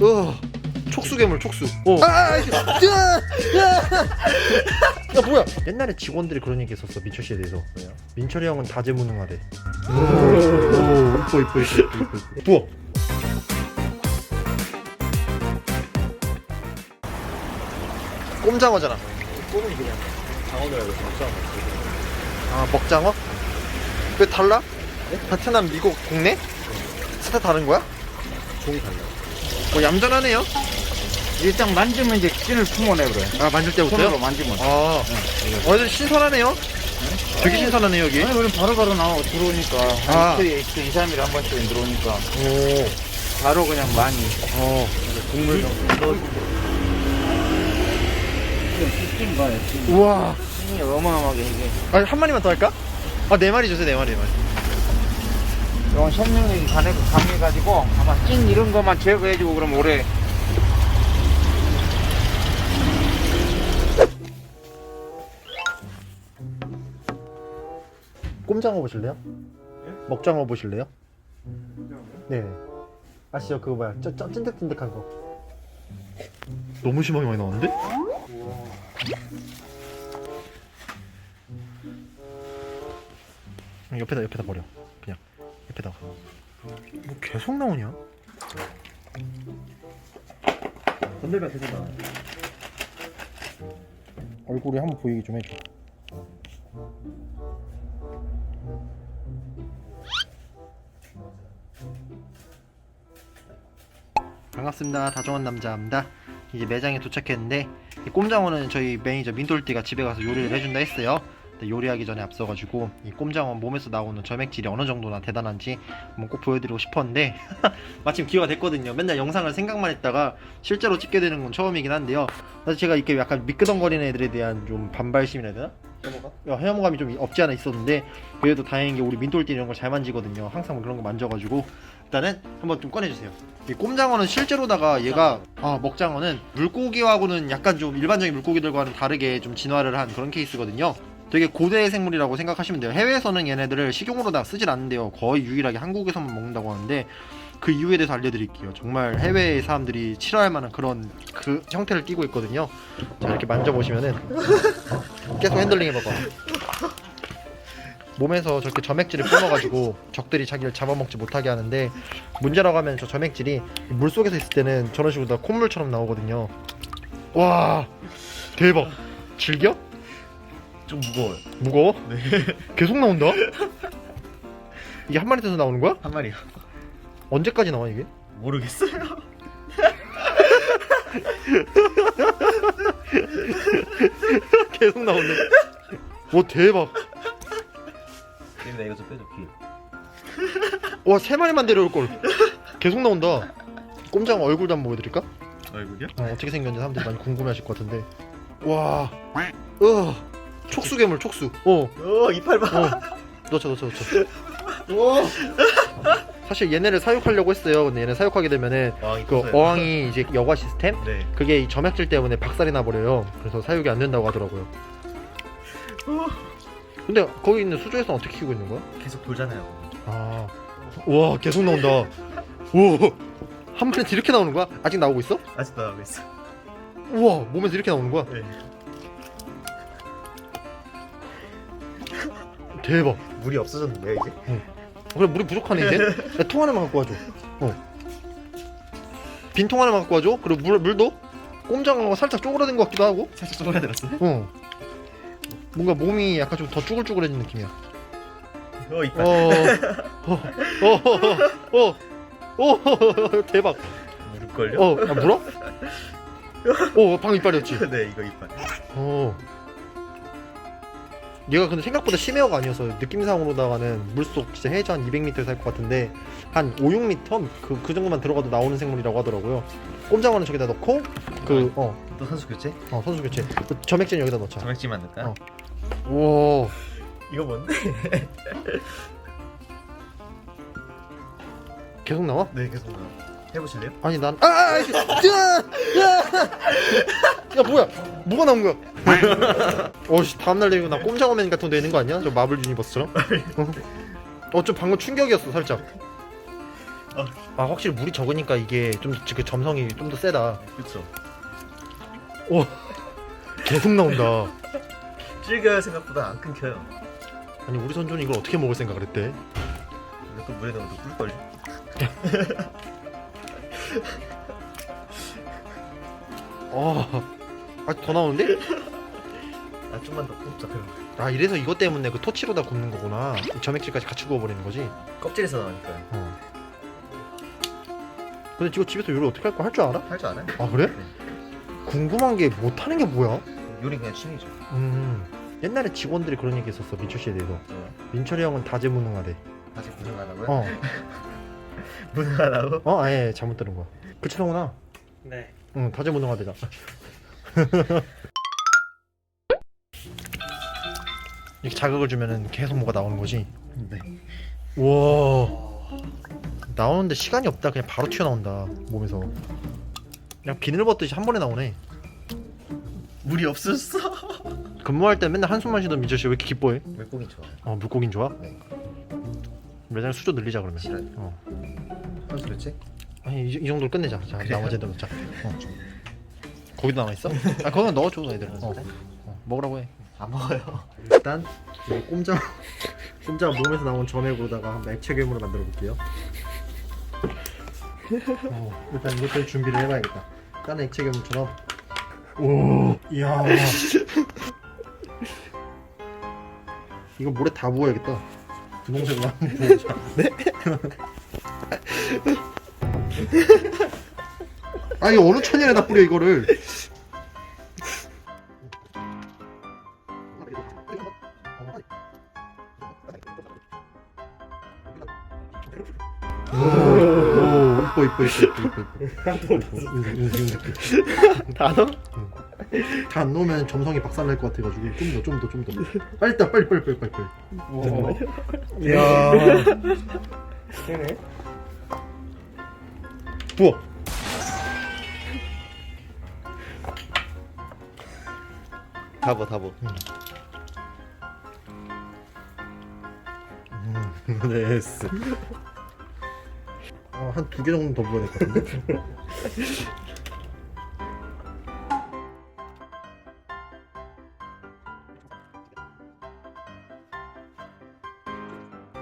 어, 촉수 괴물 촉수. 어. 아, 아, 아, 야, 야, 야 뭐야? 옛날에 직원들이 그런 얘기 했었어 민철 씨에 대해서. 민철이 형은 다재무능하대. 오, 오, 이뻐 이뻐 이뻐 이뻐. 이뻐. 부어. 꼼장어잖아. 꼬는 그냥 장어를 해서 먹자. 아 먹장어? 왜 달라? 베트남, 미국, 국내? 스타 다른 거야? 종이 달라. 뭐 얌전하네요. 일단 만지면 이제 찐을 품어내 그래. 아 만질 때부터요? 손으로 만지면. 아, 완전 신선하네요. 되게 신선하네요 여기. 아니 그럼 바로바로 나와 들어오니까 아. 한 이틀에 이틀 2, 3일에 한 번씩 들어오니까 오, 바로 그냥 많이 어, 국물 좀 봐요 찐. 우와. 찐이 어마어마하게 이게 아니 한 마리만 더 할까? 아 네 마리 주세요 네 마리 네 마리. 이건 선명력이 강해, 강해가지고 아마 찐 이런 것만 제거해주고 그럼 올해 꼼장어 보실래요? 먹장어 보실래요? 네. 아시죠 그거 뭐야? 저, 저 찐득찐득한 거. 너무 심하게 많이 나왔는데? 옆에다 옆에다 버려. 그냥 옆에다가. 뭐 계속 나오냐? 건들면 되잖아. 얼굴이 한번 보이게 좀 해줘. 반갑습니다. 다정한 남자입니다. 이제 매장에 도착했는데 이 꼼장어는 저희 매니저 민돌띠가 집에 가서 요리를 해준다 했어요. 근데 요리하기 전에 앞서가지고 이 꼼장어 몸에서 나오는 점액질이 어느 정도나 대단한지 한번 꼭 보여드리고 싶었는데 마침 기회가 됐거든요. 맨날 영상을 생각만 했다가 실제로 찍게 되는 건 처음이긴 한데요. 사실 제가 이렇게 약간 미끄덩거리는 애들에 대한 좀 반발심이라 해야 되나? 야, 해모감이 좀 없지 않아 있었는데 그래도 다행인 게 우리 민돌띠 이런 걸 잘 만지거든요. 항상 그런 거 만져가지고 일단은 한번 좀 꺼내주세요. 이 꼼장어는 실제로다가 얘가 아 먹장어는 물고기하고는 약간 좀 일반적인 물고기들과는 다르게 좀 진화를 한 그런 케이스거든요. 되게 고대 생물이라고 생각하시면 돼요. 해외에서는 얘네들을 식용으로 다 쓰질 않는데요. 거의 유일하게 한국에서만 먹는다고 하는데 그 이유에 대해서 알려드릴게요. 정말 해외 사람들이 싫어할 만한 그런 그 형태를 띠고 있거든요. 자 이렇게 만져보시면은 계속 핸들링 해봐봐. 몸에서 저렇게 점액질을 뿜어가지고 적들이 자기를 잡아먹지 못하게 하는데 문제라고 하면 저 점액질이 물 속에서 있을 때는 저런 식으로 다 콧물처럼 나오거든요. 와 대박. 즐겨? 좀 무거워요. 무거워? 계속 나온다? 이게 한 마리 떼서 나오는 거야? 한 마리요. 언제까지 나와 이게? 모르겠어요. 계속 나오네. 와 대박. 근데 이거 좀 빼줘 귀. 와 세 마리만 데려올 걸. 계속 나온다. 꼼장 얼굴도 한번 보여드릴까? 얼굴이요? 어, 어떻게 생겼는지 사람들이 많이 궁금해하실 것 같은데. 와, 어, 촉수 괴물 촉수. 어, 오 이빨 봐. 어. 넣자 넣자. 와. 사실 얘네를 사육하려고 했어요. 근데 얘네 사육하게 되면은 와그 어항이 이제 여과 시스템 네. 그게 이 점액질 때문에 박살이 나버려요. 그래서 사육이 안 된다고 하더라고요. 근데 거기 있는 수조에서 는 어떻게 키우고 있는 거야? 계속 돌잖아요. 아, 와 계속 나온다. 오, 한 마리 이렇게 나오는 거야? 아직 나오고 있어? 아직 나오고 있어. 우와, 몸에서 이렇게 나오는 거야? 네. 대박. 물이 없어졌는데요 이제? 그래 물이 부족하네 이제. 야, 통 하나만 갖고 와줘. 어. 빈 통 하나만 갖고 와줘. 그리고 물 물도 꼼장어가 살짝 쪼그라든 것 같기도 하고. 살짝 쪼그라들었어. 어. 뭔가 몸이 약간 좀 더 쭈글쭈글해진 느낌이야. 어 이빨. 어, 어, 어, 어, 어, 어, 대박. 물걸요? 어, 아, 물어? 어, 방 이빨이었지. 네 이거 이빨. 어. 얘가 근데 생각보다 심해어가 아니어서 느낌상으로다가는 물속 진짜 해저 한 200m 살것 같은데 한 5, 6m 그, 그 정도만 들어가도 나오는 생물이라고 하더라고요. 꼼장어는 저기다 넣고 그 어, 또 선수 교체? 어 선수 교체. 그 점액질 여기다 넣자. 점액질만 넣을까? 어. 우와. 이거 뭔데? 계속 나와? 네 계속 나와. 해보실래요? 아니 난 아, 아, 아, 야, 야, 야 뭐야? 뭐가 나온 거야? 어씨 다음날 되고 나 꼼장어맨 같은 거 되는 거 아니야? 저 마블 유니버스처럼? 어, 좀 방금 충격이었어 살짝. 아 확실히 물이 적으니까 이게 좀그 점성이 좀 더 세다. 그쵸. 계속 나온다. 질겨야 생각보다 안 끊겨요. 아니 우리 선조는 이걸 어떻게 먹을 생각을 했대? 또 물에 넣으면 또 꿀걸요? 어, 아직 더 나오는데? 아 좀만 더 굽자 그럼. 아 이래서 이것 때문에 그 토치로다 굽는 거구나. 이 점액질까지 같이 구워버리는 거지. 껍질에서 나오니까요. 어. 근데 이거 집에서 요리 어떻게 할 거 할 줄 알아? 할 줄 알아요? 아 그래? 궁금한 게 못하는 게 뭐야? 요리 그냥 취미죠. 음 옛날에 직원들이 그런 얘기 했었어 민철 씨에 대해서 어. 민철이 형은 다재무능하대 아직 무능하다고요? 어 무능하다고? 어? 아예 잘못 들은 거야 그치 성훈아? 네. 응 다재무능하대잖아 이렇게 자극을 주면은 계속 뭐가 나오는 거지 네. 우와 나오는데 시간이 없다 그냥 바로 튀어나온다 몸에서 그냥 비늘 벗듯이 한 번에 나오네 물이 없었어. 근무할 때 맨날 한숨만 쉬던 민철 씨왜 이렇게 기뻐해? 물고기 좋아. 어 물고긴 좋아? 네. 매장 수저 늘리자 그러면 싫어요. 어. 한 그렇지? 아니 이, 이 정도로 끝내자 자 그래요? 나머지 애들 넣자 어. 거기도 남아 있어? 아 거기만 넣어줘 애들 어. 어, 먹으라고 해 안 먹어요. 일단 이 꼼장 꼼장 몸에서 나온 점액으로다가 한번 액체 괴물을 만들어 볼게요. 어, 일단 이것들 준비를 해봐야겠다. 다른 액체 괴물처럼. 오 이야. 이거 물에 다 부어야겠다. 분홍색으로 한번 부어보자 네? 아 이거 어느 천연에다 뿌려 이거를 다 넣어? 다안 넣으면 점성이 박살날 것 같아가지고 좀 더 좀 더 좀더 빨리 일단 빨리 빨리 빨리 빨리 빨리 어. 이야 되네. 부어 다버 다버. 음, 네스 어, 한 두 개 정도 더 부어야 될것 같은데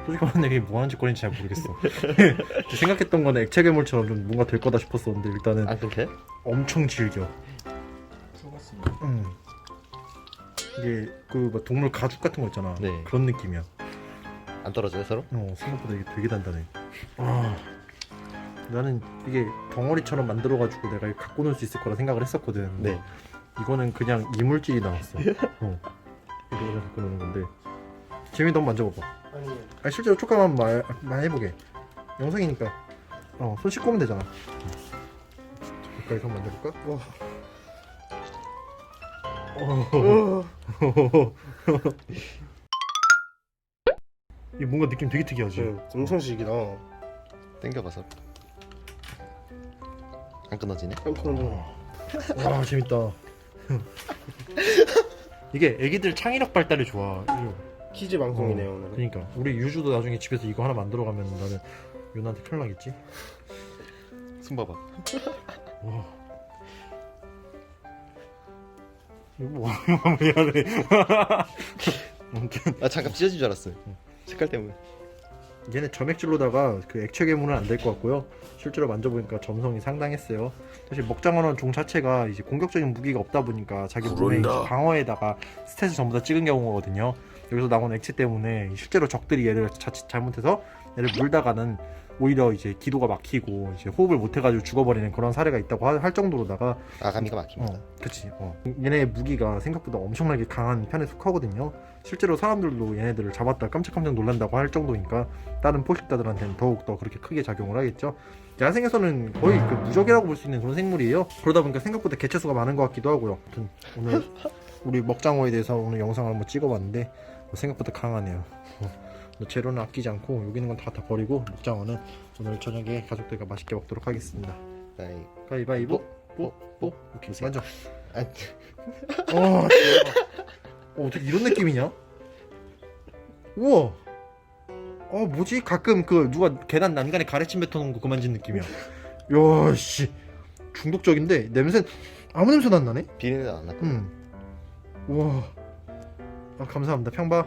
솔직히 말하면 이게 뭐 하는 짓거리인지 잘 모르겠어 생각했던 거는 액체 괴물처럼 좀 뭔가 될 거다 싶었었는데 일단은 안 끊겨? 엄청 질겨 수고했습니다. 음. 이게 그뭐 동물 가죽 같은 거 있잖아 네. 그런 느낌이야 안 떨어져요 서로? 어 생각보다 이게 되게 단단해 아 나는 이게 덩어리처럼 만들어가지고 내가 이거 갖고 놀 수 있을 거라 생각을 했었거든 네. 이거는 그냥 이물질이 나왔어 어. 이거 갖고 노는 건데 재민도 한번 만져봐봐 아니, 아 실제로 촉감 한번 말, 말 해보게 영상이니까 어 손 씻고 오면 되잖아 가까이 서 만져볼까? 와. 어. 이 뭔가 느낌 되게 특이하지? 공성식이다. 땡겨봐서. 안 끊어지네? 와 재밌다 이게 애기들 창의력 발달이 좋아 이거. 키즈 방송이네요 오늘은. 그러니까 우리 유주도 나중에 집에서 이거 하나 만들어 가면 나는 유나한테 큰일 나겠지? 손 봐봐. 와. 이거 뭐 미안해 아무튼 아 잠깐 찢어진 줄 알았어요. 색깔 때문에. 얘네 점액질로다가 그 액체 괴물은 안 될 것 같고요. 실제로 만져보니까 점성이 상당했어요. 사실 먹장어는 종 자체가 이제 공격적인 무기가 없다 보니까 자기 몸에 이제 방어에다가 스탯을 전부 다 찍은 경우거든요. 여기서 나온 액체 때문에 실제로 적들이 얘를 자칫 잘못해서 얘를 물다가는 오히려 이제 기도가 막히고 이제 호흡을 못 해가지고 죽어버리는 그런 사례가 있다고 할, 할 정도로다가 아가미가 막힙니다. 어, 그치. 어. 얘네 무기가 생각보다 엄청나게 강한 편에 속하거든요. 실제로 사람들도 얘네들을 잡았다 깜짝깜짝 놀란다고 할 정도니까 다른 포식자들한테는 더욱 더 그렇게 크게 작용을 하겠죠. 야생에서는 거의 그 무적이라고 볼 수 있는 그런 생물이에요. 그러다 보니까 생각보다 개체수가 많은 것 같기도 하고요. 아무튼 오늘 우리 먹장어에 대해서 오늘 영상을 한번 찍어봤는데 어, 생각보다 강하네요. 어, 재료는 아끼지 않고 여기 있는 건 다 다 버리고 먹장어는 오늘 저녁에 가족들과 맛있게 먹도록 하겠습니다. 나이. 가위바위보 뽀? 뽀? 오케이 만져 아, 어. 어, 어떻게 이런 느낌이냐? 우와 어 뭐지? 가끔 그 누가 계단 난간에 가래침 뱉어놓은 거 그만 진 느낌이야. 야씨 중독적인데 냄새 아무 냄새도 안 나네. 비린내 안 났고. 음. 와. 아, 감사합니다. 평바.